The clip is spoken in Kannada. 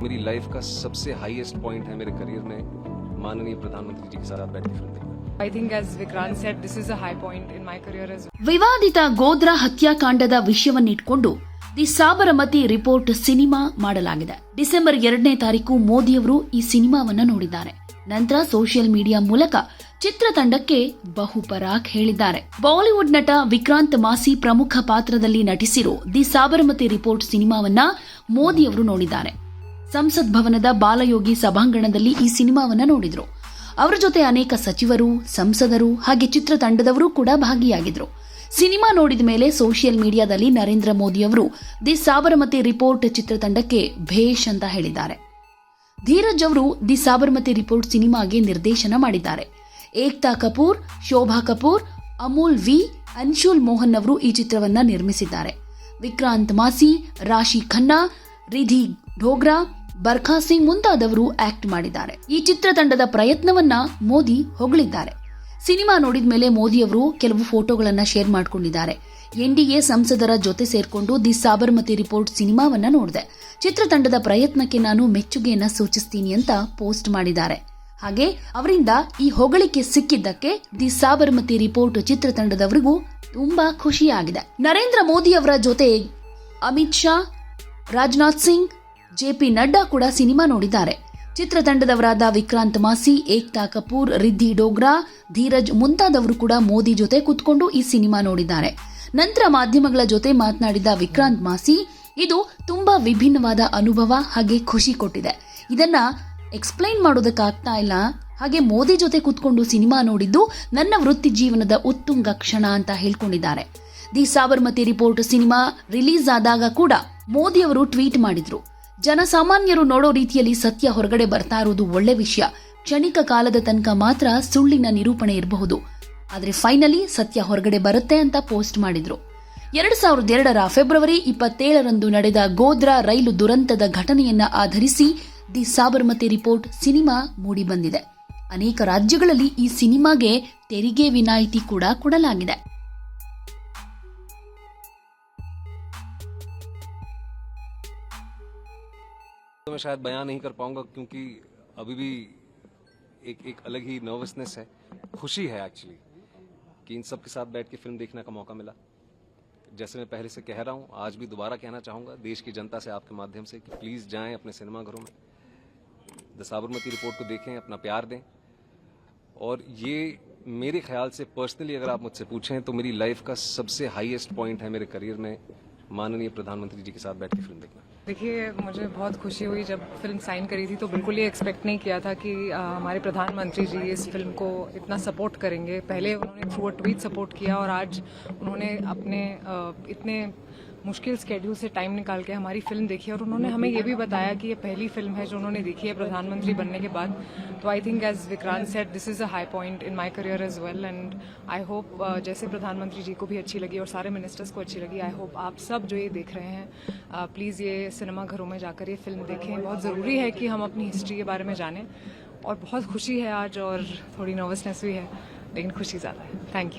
मेरी लाइफ का सबसे हाईएस्ट पॉइंट है मेरे करियर में माननीय प्रधानमंत्री जी के साथ बैठ के फिल्म देखना I think, as Vikrant said, this is a high point in my career as well. ವಿವಾದಿತ ಗೋದ್ರಾ ಹತ್ಯಾಕಾಂಡದ ವಿಷಯವನ್ನಿಟ್ಕೊಂಡು ದಿ ಸಾಬರಮತಿ ರಿಪೋರ್ಟ್ ಸಿನಿಮಾ ಮಾಡಲಾಗಿದೆ ಡಿಸೆಂಬರ್ ಎರಡನೇ ತಾರೀಕು ಮೋದಿಯವರು ಈ ಸಿನಿಮಾವನ್ನ ನೋಡಿದ್ದಾರೆ ನಂತರ ಸೋಷಿಯಲ್ ಮೀಡಿಯಾ ಮೂಲಕ ಚಿತ್ರತಂಡಕ್ಕೆ ಬಹುಪರಾಕ್ ಹೇಳಿದ್ದಾರೆ ಬಾಲಿವುಡ್ ನಟ ವಿಕ್ರಾಂತ್ ಮಾಸಿ ಪ್ರಮುಖ ಪಾತ್ರದಲ್ಲಿ ನಟಿಸಿರೋ ದಿ ಸಾಬರಮತಿ ರಿಪೋರ್ಟ್ ಸಿನಿಮಾವನ್ನ ಮೋದಿಯವರು ನೋಡಿದ್ದಾರೆ ಸಂಸತ್ ಭವನದ ಬಾಲಯೋಗಿ ಸಭಾಂಗಣದಲ್ಲಿ ಈ ಸಿನಿಮಾವನ್ನ ನೋಡಿದ್ರು. ಅವರ ಜೊತೆ ಅನೇಕ ಸಚಿವರು, ಸಂಸದರು ಹಾಗೆ ಚಿತ್ರತಂಡದವರು ಕೂಡ ಭಾಗಿಯಾಗಿದ್ರು. ಸಿನಿಮಾ ನೋಡಿದ ಮೇಲೆ ಸೋಷಿಯಲ್ ಮೀಡಿಯಾದಲ್ಲಿ ನರೇಂದ್ರ ಮೋದಿ ಅವರು, ದಿ ಸಾಬರಮತಿ ರಿಪೋರ್ಟ್ ಚಿತ್ರತಂಡಕ್ಕೆ ಭೇಷ್ ಅಂತ ಹೇಳಿದ್ದಾರೆ. ಧೀರಜ್ ಅವರು ದಿ ಸಾಬರಮತಿ ರಿಪೋರ್ಟ್ ಸಿನಿಮಾಗೆ ನಿರ್ದೇಶನ ಮಾಡಿದ್ದಾರೆ. ಏಕ್ತಾ ಕಪೂರ್, ಶೋಭಾ ಕಪೂರ್, ಅಮೂಲ್ ವಿ, ಅನ್ಶುಲ್ ಮೋಹನ್ ಅವರು ಈ ಚಿತ್ರವನ್ನ ನಿರ್ಮಿಸಿದ್ದಾರೆ. ವಿಕ್ರಾಂತ್ ಮಾಸಿ, ರಾಶಿ ಖನ್ನಾ, ರಿಧಿ ಢೋಗ್ರಾ ಬರ್ಖಾ ಸಿಂಗ್ ಮುಂತಾದವರು ಆಕ್ಟ್ ಮಾಡಿದ್ದಾರೆ. ಈ ಚಿತ್ರತಂಡದ ಪ್ರಯತ್ನವನ್ನ ಮೋದಿ ಹೊಗಳಿದ್ದಾರೆ. ಸಿನಿಮಾ ನೋಡಿದ ಮೇಲೆ ಮೋದಿ ಅವರು ಕೆಲವು ಫೋಟೋಗಳನ್ನ ಶೇರ್ ಮಾಡಿಕೊಂಡಿದ್ದಾರೆ. ಎನ್ಡಿಎ ಸಂಸದರ ಜೊತೆ ಸೇರ್ಕೊಂಡು ದಿ ಸಾಬರ್ಮತಿ ರಿಪೋರ್ಟ್ ಸಿನಿಮಾವನ್ನ ನೋಡಿದೆ. ಚಿತ್ರತಂಡದ ಪ್ರಯತ್ನಕ್ಕೆ ನಾನು ಮೆಚ್ಚುಗೆಯನ್ನ ಸೂಚಿಸ್ತೀನಿ ಅಂತ ಪೋಸ್ಟ್ ಮಾಡಿದ್ದಾರೆ. ಹಾಗೆ ಅವರಿಂದ ಈ ಹೊಗಳಿಕೆ ಸಿಕ್ಕಿದ್ದಕ್ಕೆ ದಿ ಸಾಬರ್ಮತಿ ರಿಪೋರ್ಟ್ ಚಿತ್ರತಂಡದವರಿಗೂ ತುಂಬಾ ಖುಷಿಯಾಗಿದೆ. ನರೇಂದ್ರ ಮೋದಿ ಅವರ ಜೊತೆ ಅಮಿತ್ ಶಾ, ರಾಜನಾಥ್ ಸಿಂಗ್ ಜೆಪಿ ನಡ್ಡಾ ಕೂಡ ಸಿನಿಮಾ ನೋಡಿದ್ದಾರೆ. ಚಿತ್ರತಂಡದವರಾದ ವಿಕ್ರಾಂತ್ ಮಾಸಿ, ಏಕ್ತಾ ಕಪೂರ್, ರಿದ್ದಿ ಡೋಗ್ರಾ, ಧೀರಜ್ ಮುಂತಾದವರು ಕೂಡ ಮೋದಿ ಜೊತೆ ಕೂತ್ಕೊಂಡು ಈ ಸಿನಿಮಾ ನೋಡಿದ್ದಾರೆ. ನಂತರ ಮಾಧ್ಯಮಗಳ ಜೊತೆ ಮಾತನಾಡಿದ ವಿಕ್ರಾಂತ್ ಮಾಸಿ, ಇದು ತುಂಬಾ ವಿಭಿನ್ನವಾದ ಅನುಭವ ಹಾಗೆ ಖುಷಿ ಕೊಟ್ಟಿದೆ. ಇದನ್ನ ಎಕ್ಸ್ಪ್ಲೈನ್ ಮಾಡೋದಕ್ಕಾಗ್ತಾ ಇಲ್ಲ. ಹಾಗೆ ಮೋದಿ ಜೊತೆ ಕೂತ್ಕೊಂಡು ಸಿನಿಮಾ ನೋಡಿದ್ದು ನನ್ನ ವೃತ್ತಿ ಜೀವನದ ಉತ್ತುಂಗ ಕ್ಷಣ ಅಂತ ಹೇಳ್ಕೊಂಡಿದ್ದಾರೆ. The Sabarmati report cinema release ಆದಾಗ ಕೂಡ ಮೋದಿ ಅವರು ಟ್ವೀಟ್ ಮಾಡಿದ್ರು. ಜನಸಾಮಾನ್ಯರು ನೋಡೋ ರೀತಿಯಲ್ಲಿ ಸತ್ಯ ಹೊರಗಡೆ ಬರ್ತಾ ಇರೋದು ಒಳ್ಳೆ ವಿಷಯ. ಕ್ಷಣಿಕ ಕಾಲದ ತನಕ ಮಾತ್ರ ಸುಳ್ಳಿನ ನಿರೂಪಣೆ ಇರಬಹುದು. ಆದರೆ ಫೈನಲಿ ಸತ್ಯ ಹೊರಗಡೆ ಬರುತ್ತೆ ಅಂತ ಪೋಸ್ಟ್ ಮಾಡಿದ್ರು. ಎರಡ್ ಸಾವಿರದ ಎರಡರ ಫೆಬ್ರವರಿ ಇಪ್ಪತ್ತೇಳರಂದು ನಡೆದ ಗೋದ್ರಾ ರೈಲು ದುರಂತದ ಘಟನೆಯನ್ನ ಆಧರಿಸಿ ದಿ ಸಾಬರ್ಮತಿ ರಿಪೋರ್ಟ್ ಸಿನಿಮಾ ಮೂಡಿಬಂದಿದೆ ಅನೇಕ ರಾಜ್ಯಗಳಲ್ಲಿ ಈ ಸಿನಿಮಾಗೆ ತೆರಿಗೆ ವಿನಾಯಿತಿ ಕೂಡ ಕೊಡಲಾಗಿದೆ. तो मैं शायद बयान नहीं कर पाऊँगा क्योंकि अभी भी एक एक अलग ही नर्वसनेस है। खुशी है एक्चुअली कि इन सब के साथ बैठ के फ़िल्म देखने का मौका मिला। जैसे मैं पहले से कह रहा हूँ, आज भी दोबारा कहना चाहूँगा देश की जनता से आपके माध्यम से कि प्लीज़ जाएँ अपने सिनेमाघरों में। द साबरमती रिपोर्ट को देखें, अपना प्यार दें। और ये मेरे ख्याल से पर्सनली अगर आप मुझसे पूछें तो मेरी लाइफ का सबसे हाईएस्ट पॉइंट है मेरे करियर में माननीय प्रधानमंत्री जी के साथ बैठ के फ़िल्म देखना। देखिए मुझे बहुत खुशी हुई जब फ़िल्म साइन करी थी तो बिल्कुल ये एक्सपेक्ट नहीं किया था कि आ, हमारे प्रधानमंत्री जी इस फ़िल्म को इतना सपोर्ट करेंगे। पहले उन्होंने थ्रू अ ट्वीट सपोर्ट किया और आज उन्होंने अपने आ, इतने मुश्किल स्केड्यूल से टाइम निकाल के हमारी फ़िल्म देखी और उन्होंने हमें ये भी बताया कि ये पहली फ़िल्म है जो उन्होंने देखी है प्रधानमंत्री बनने के बाद। तो I think as Vikrant said this is a high point in my career as well and I hope जैसे प्रधानमंत्री जी को भी अच्छी लगी और सारे मिनिस्टर्स को अच्छी लगी आई होप आप सब जो ये देख रहे हैं प्लीज़ ये सिनेमा घरों में जाकर ये फ़िल्म देखें। बहुत ज़रूरी है कि हम अपनी हिस्ट्री के बारे में जानें और बहुत खुशी है आज और थोड़ी नर्वसनेस भी है, लेकिन खुशी ज़्यादा है। Thank you